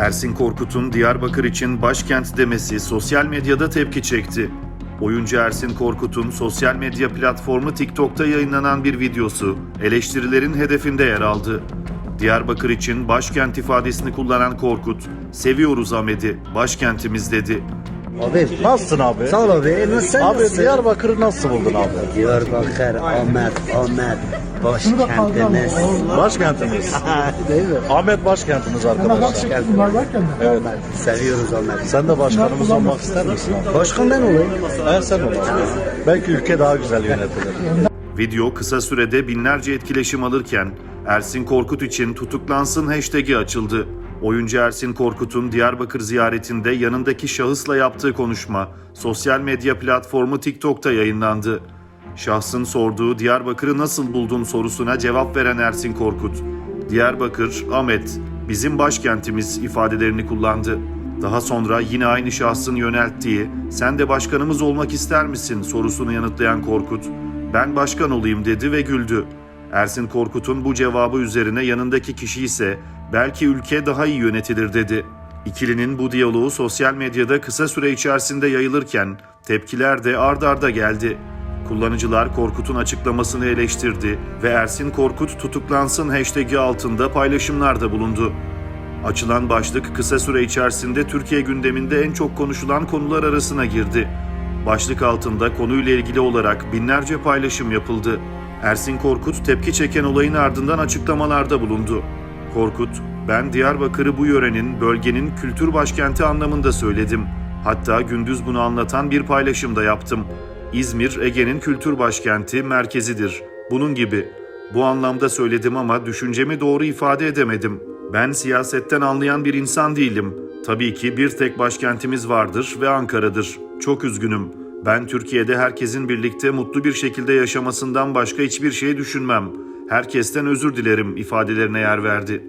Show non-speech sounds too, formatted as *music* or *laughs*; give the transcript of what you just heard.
Ersin Korkut'un Diyarbakır için başkent demesi sosyal medyada tepki çekti. Oyuncu Ersin Korkut'un sosyal medya platformu TikTok'ta yayınlanan bir videosu eleştirilerin hedefinde yer aldı. Diyarbakır için başkent ifadesini kullanan Korkut, "Seviyoruz Ahmet'i, başkentimiz." dedi. Abi Nasılsın abi? sağ ol abi. Nasıl sen Abi nasılsın? Diyarbakır'ı nasıl buldun abi? Diyarbakır, Ahmet, Ahmet, başkentimiz. Başkentimiz. *laughs* Değil mi? Ahmet başkentimiz arkadaşlar. Evet. Seviyoruz Ahmet. Sen de başkanımız olmak ister misin abi? Başkan ben olayım. Ben sen ol. Belki ülke daha güzel yönetilir. Video kısa sürede binlerce etkileşim alırken Ersin Korkut için tutuklansın hashtag'i açıldı. Oyuncu Ersin Korkut'un Diyarbakır ziyaretinde yanındaki şahısla yaptığı konuşma sosyal medya platformu TikTok'ta yayınlandı. Şahsın sorduğu Diyarbakır'ı nasıl buldun sorusuna cevap veren Ersin Korkut, Diyarbakır, Ahmet, bizim başkentimiz ifadelerini kullandı. Daha sonra yine aynı şahsın yönelttiği sen de başkanımız olmak ister misin sorusunu yanıtlayan Korkut, ben başkan olayım dedi ve güldü. Ersin Korkut'un bu cevabı üzerine yanındaki kişi ise belki ülke daha iyi yönetilir dedi. İkilinin bu diyaloğu sosyal medyada kısa süre içerisinde yayılırken tepkiler de ard arda geldi. Kullanıcılar Korkut'un açıklamasını eleştirdi ve Ersin Korkut tutuklansın hashtag'i altında paylaşımlarda bulundu. Açılan başlık kısa süre içerisinde Türkiye gündeminde en çok konuşulan konular arasına girdi. Başlık altında konuyla ilgili olarak binlerce paylaşım yapıldı. Ersin Korkut tepki çeken olayın ardından açıklamalarda bulundu. Korkut, ben Diyarbakır'ı bu yörenin, bölgenin kültür başkenti anlamında söyledim. Hatta gündüz bunu anlatan bir paylaşım da yaptım. İzmir, Ege'nin kültür başkenti, merkezidir. Bunun gibi. Bu anlamda söyledim ama düşüncemi doğru ifade edemedim. Ben siyasetten anlayan bir insan değilim. Tabii ki bir tek başkentimiz vardır ve Ankara'dır. Çok üzgünüm. Ben Türkiye'de herkesin birlikte mutlu bir şekilde yaşamasından başka hiçbir şey düşünmem. Herkesten özür dilerim ifadelerine yer verdi.